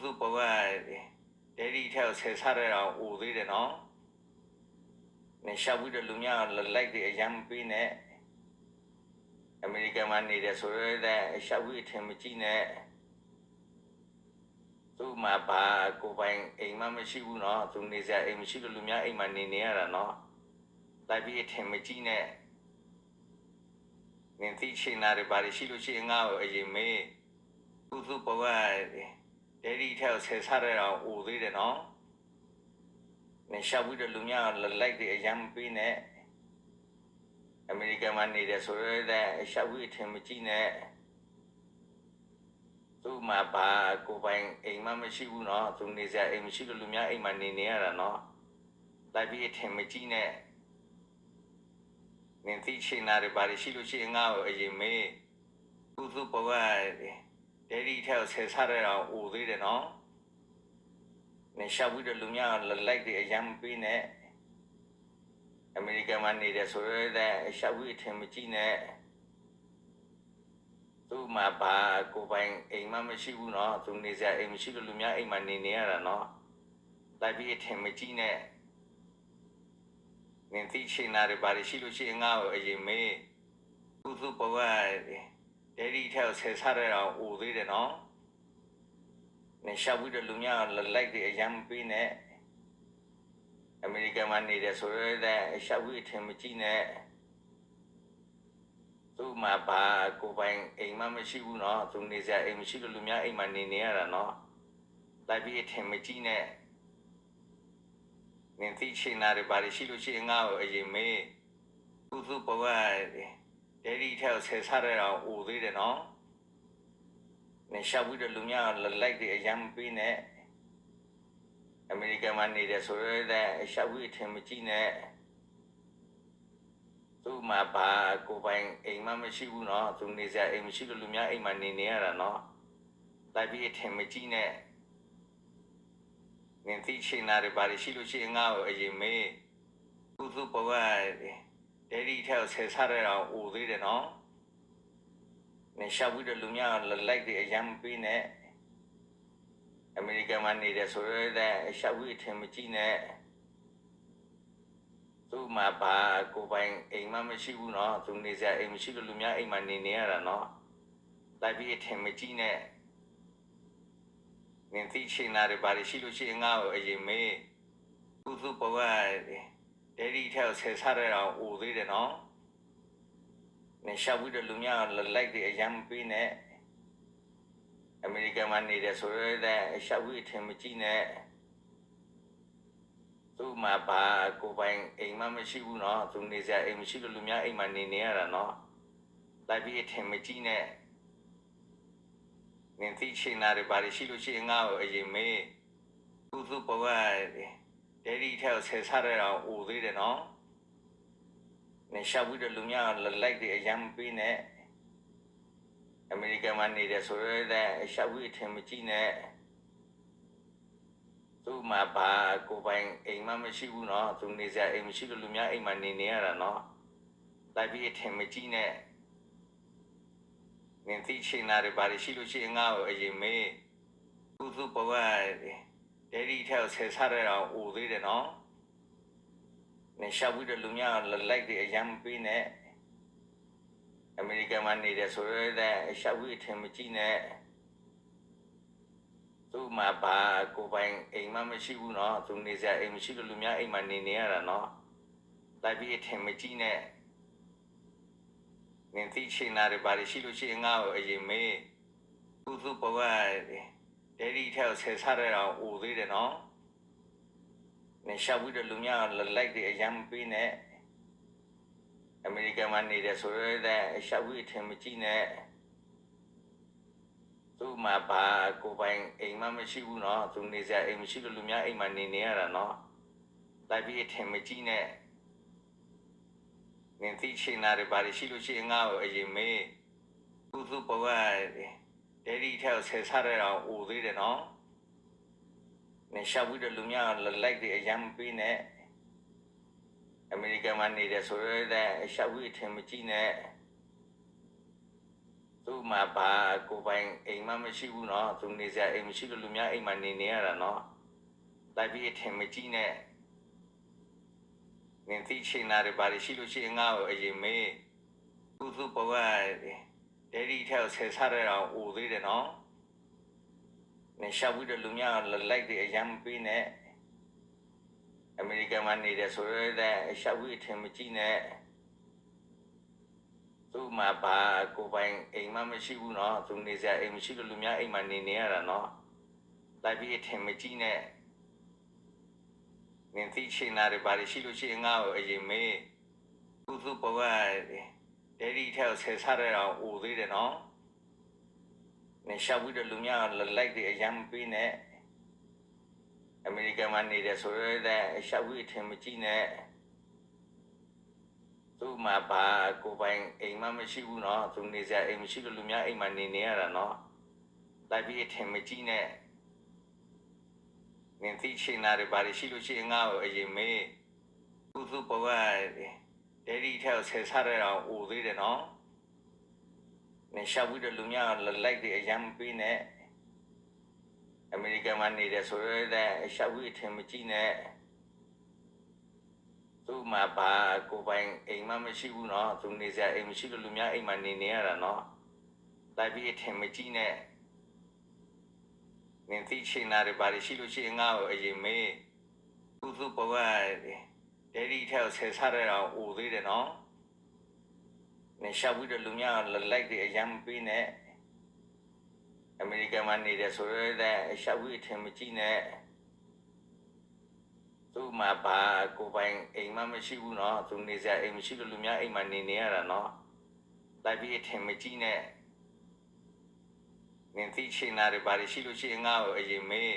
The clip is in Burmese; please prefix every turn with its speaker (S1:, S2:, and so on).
S1: စုပေါ်ကဒဲဒီထဲကိုဆယ်စားရအောင်အိုသေးတယ်နော်နေရှာဘူးတဲ့လူများလိုက်တဲ့အရန်ပေးနဲ့အမေရိကန်မှာနေတယ်ဆိုရတဲ့ရှာဘူးအထင်မကြီးနဲ့သူ့မှာဘာကိုပိုင်အိမ်မမရှိဘူးနော်သူနေစရာအိမ်မရှိလို့လူများအိမ်မှာနေနေရတာနော်လိုက်ပြီးအထင်မကြီးနဲ့ငင်သိချင်တာတွေဘာတွေရှိလို့ရှိရင်ငါ့ကိုအရင်မေးသူ့သူ့ပေါ်က ဒဲဒီထဲကိုဆယ်စားရအောင်အိုသေးတယ်နော်နေရှာဘူးတဲ့လူများလိုက်တဲ့အရန်ပေးနဲ့အမေရိကန်မှာနေတယ်ဆိုရတဲ့ရှာဘူးအထင်မကြီးနဲ့သူ့မှာဘာကိုပိုင်အိမ်မမရှိဘူးနော်သူနေစရာအိမ်မရှိလို့လူများအိမ်မှာနေနေရတာနော်လိုက်ပြီးအထင်မကြီးနဲ့ငင်သိချင်တာတွေဘာတွေရှိလို့ရှိရင်ငါ့ကိုအရင်မေးသူ့သူ့ပေါ်က ဒဲဒီထဲကိုဆယ်စားရအောင်အိုသေးတယ်နော်နေရှာဘူးတဲ့လူများလိုက်တဲ့အရန်ပေးနဲ့အမေရိကန်မှာနေတယ်ဆိုရတဲ့ရှာဘူးအထင်မကြီးနဲ့သူ့မှာဘာကိုပိုင်အိမ်မမရှိဘူးနော်သူနေစရာအိမ်မရှိလို့လူများအိမ်မှာနေနေရတာနော်လိုက်ပြီးအထင်မကြီးနဲ့ငင်သိချင်တာတွေဘာတွေရှိလို့ရှိရင်ငါ့ကိုအရင်မေးသူ့သူ့ပေါ်က ဒဲဒီထဲကိုဆယ်စားရအောင်အိုသေးတယ်နော်နေရှာဘူးတဲ့လူများလိုက်တဲ့အရန်ပေးနဲ့အမေရိကန်မှာနေတယ်ဆိုရတဲ့ရှာဘူးအထင်မကြီးနဲ့သူ့မှာဘာကိုပိုင်အိမ်မမရှိဘူးနော်သူနေစရာအိမ်မရှိလို့လူများအိမ်မှာနေနေရတာနော်လိုက်ပြီးအထင်မကြီးနဲ့ငင်သိချင်တာတွေဘာတွေရှိလို့ရှိရင်ငါ့ကိုအရင်မေးသူ့သူ့ပေါ်က ဒဲဒီထဲကိုဆယ်စားရအောင်အိုသေးတယ်နော်နေရှာဘူးတဲ့လူများလိုက်တဲ့အရန်ပေးနဲ့အမေရိကန်မှာနေတယ်ဆိုရတဲ့ရှာဘူးအထင်မကြီးနဲ့သူ့မှာဘာကိုပိုင်အိမ်မမရှိဘူးနော်သူနေစရာအိမ်မရှိလို့လူများအိမ်မှာနေနေရတာနော်လိုက်ပြီးအထင်မကြီးနဲ့ငင်သိချင်တာတွေဘာတွေရှိလို့ရှိရင်ငါ့ကိုအရင်မေးသူ့သူ့ပေါ်က ဒဲဒီထဲကိုဆယ်စားရအောင်အိုသေးတယ်နော်နေရှာဘူးတဲ့လူများလိုက်တဲ့အရန်ပေးနဲ့အမေရိကန်မှာနေတယ်ဆိုရတဲ့ရှာဘူးအထင်မကြီးနဲ့သူ့မှာဘာကိုပိုင်အိမ်မမရှိဘူးနော်သူနေစရာအိမ်မရှိလို့လူများအိမ်မှာနေနေရတာနော်လိုက်ပြီးအထင်မကြီးနဲ့ငင်သိချင်တာတွေဘာတွေရှိလို့ရှိရင်ငါ့ကိုအရင်မေးသူ့သူ့ပေါ်က ဒဲဒီထဲကိုဆယ်စားရအောင်အိုသေးတယ်နော်နေရှာဘူးတဲ့လူများလိုက်တဲ့အရန်ပေးနဲ့အမေရိကန်မှာနေတယ်ဆိုရတဲ့ရှာဘူးအထင်မကြီးနဲ့သူ့မှာဘာကိုပိုင်အိမ်မမရှိဘူးနော်သူနေစရာအိမ်မရှိလို့လူများအိမ်မှာနေနေရတာနော်လိုက်ပြီးအထင်မကြီးနဲ့ငင်သိချင်တာတွေဘာတွေရှိလို့ရှိရင်ငါ့ကိုအရင်မေးသူ့သူ့ပေါ်ကဒဲဒီ ထဲကိုဆယ်စားရအောင်အိုသေးတယ်နော်နေရှာဘူးတဲ့လူများလိုက်တဲ့အရန်ပေးနဲ့အမေရိကန်မှာနေတယ်ဆိုရတဲ့ရှာဘူးအထင်မကြီးနဲ့သူ့မှာဘာကိုပိုင်အိမ်မမရှိဘူးနော်သူနေစရာအိမ်မရှိလို့လူများအိမ်မှာနေနေရတာနော်လိုက်ပြီးအထင်မကြီးနဲ့ငင်သိချင်တာတွေဘာတွေရှိလို့ရှိရင်ငါ့ကိုအရင်မေးသူ့သူ့ပေါ်က ဒဲဒီထဲကိုဆယ်စားရအောင်အိုသေးတယ်နော်နေရှာဘူးတဲ့လူများလိုက်တဲ့အရန်ပေးနဲ့အမေရိကန်မှာနေတယ်ဆိုရတဲ့ရှာဘူးအထင်မကြီးနဲ့သူ့မှာဘာကိုပိုင်အိမ်မမရှိဘူးနော်သူနေစရာအိမ်မရှိလို့လူများအိမ်မှာနေနေရတာနော်လိုက်ပြီးအထင်မကြီးနဲ့ငင်သိချင်တာတွေဘာတွေရှိလို့ရှိရင်ငါ့ကိုအရင်မေးသူ့သူ့ပေါ်က ဒဲဒီထဲကိုဆယ်စားရအောင်အိုသေးတယ်နော်နေရှာဘူးတဲ့လူများလိုက်တဲ့အရန်ပေးနဲ့အမေရိကန်မှာနေတယ်ဆိုရတဲ့ရှာဘူးအထင်မကြီးနဲ့သူ့မှာဘာကိုပိုင်အိမ်မမရှိဘူးနော်သူနေစရာအိမ်မရှိလို့လူများအိမ်မှာနေနေရတာနော်လိုက်ပြီးအထင်မကြီးနဲ့ငင်သိချင်တာတွေဘာတွေရှိလို့ရှိရင်ငါ့ကိုအရင်မေးသူ့သူ့ပေါ်က ဒဲဒီထဲကိုဆယ်ဆရတဲ့အောင်အိုသေးတယ်နော်။နေရှာပြီးတော့လူများလိုက်တဲ့အရန်ပေးနဲ့အမေရိကန်မှာနေတယ်ဆိုတော့အရှာပြီးအထင်မကြီးနဲ့သူ့မှာဘာကိုပိုင်အိမ်မမရှိဘူးနော်သူနေစရာအိမ်မရှိလို့လူများအိမ်မှာနေနေရတာနော်လိုက်ပြီးအထင်မကြီးနဲ့နင်သိချင်တာတွေဘာတွေရှိလို့ရှိရင်ငါ့ကိုအရင်မေးသူ့သူ့ဘဝ ဒဲဒီထဲကိုဆယ်ဆရတဲ့အောင်အိုသေးတယ်နော်နေရှာဘူးတဲ့လူများလိုက်ပြီးအရန်မပေးနဲ့အမေရိကန်မှာနေတယ်ဆိုတော့ရှာဘူးအထင်မကြီးနဲ့သူ့မှာဘာကိုပိုင်အိမ်မမရှိဘူးနော်သူနေစရာအိမ်မရှိလို့လူများအိမ်မှာနေနေရတာနော်လိုက်ပြီးအထင်မကြီးနဲ့နင်သိချင်တာတွေဘာတွေရှိလို့ရှိရင်ငါ့ကိုအရင်မေးသူ့သူ့ဘဝ ဒဲဒီထဲကိုဆယ်ဆရတဲ့အောင်အိုသေးတယ်နော်နေရှာဘူးတဲ့လူများလိုက်တဲ့အရန်မပေးနဲ့အမေရိကန်မှာနေတယ်ဆိုတော့ရှာဘူးအထင်မကြီးနဲ့သူ့မှာပါကိုပိုင်အိမ်မမရှိဘူးနော်သူနေစရာအိမ်မရှိလို့လူများအိမ်မှာနေနေရတာနော်လိုက်ပြီးအထင်မကြီးနဲ့နင်သိချင်တာတွေဘာတွေရှိလို့ရှိရင်ငါ့ကိုအရင်မေးသူ့သူ့ဘဝ ဒဲဒီထဲကိုဆယ်ဆရတဲ့အောင်အိုသေးတယ်နော်။နေရှာပြီးတော့လူများလိုက်တဲ့အရန်မပေးနဲ့။အမေရိကန်မှာနေတယ်ဆိုတော့အရှာပြီးအထင်မကြီးနဲ့။သူ့မှာဘာကိုပိုင်အိမ်မမရှိဘူးနော်။သူနေစရာအိမ်မရှိလို့လူများအိမ်မှာနေနေရတာနော်။လိုက်ပြီးအထင်မကြီးနဲ့။နင်သိချင်တာတွေဘာတွေရှိလို့ရှိရင်ငါ့ကိုအရင်မေးသူ့သူ့ဘဝ အဲ့ဒီထက်ဆယ်ဆရတဲ့အောင်အိုသေးတယ်နော်။နေရှာပြီးတော့လူများလိုက်ပြီးအရန်ပေးနဲ့အမေရိကန်မှာနေတယ်ဆိုတော့ရှာပြီးအထင်မကြီးနဲ့သူ့မှာဘာကိုပိုင်အိမ်မမရှိဘူးနော်သူနေစရာအိမ်မရှိလို့လူများအိမ်မှာနေနေရတာနော်လိုက်ပြီးအထင်မကြီးနဲ့နင်သိချင်တာတွေဘာတွေရှိလို့ရှိရင်ငါ့ကိုအရင်မေး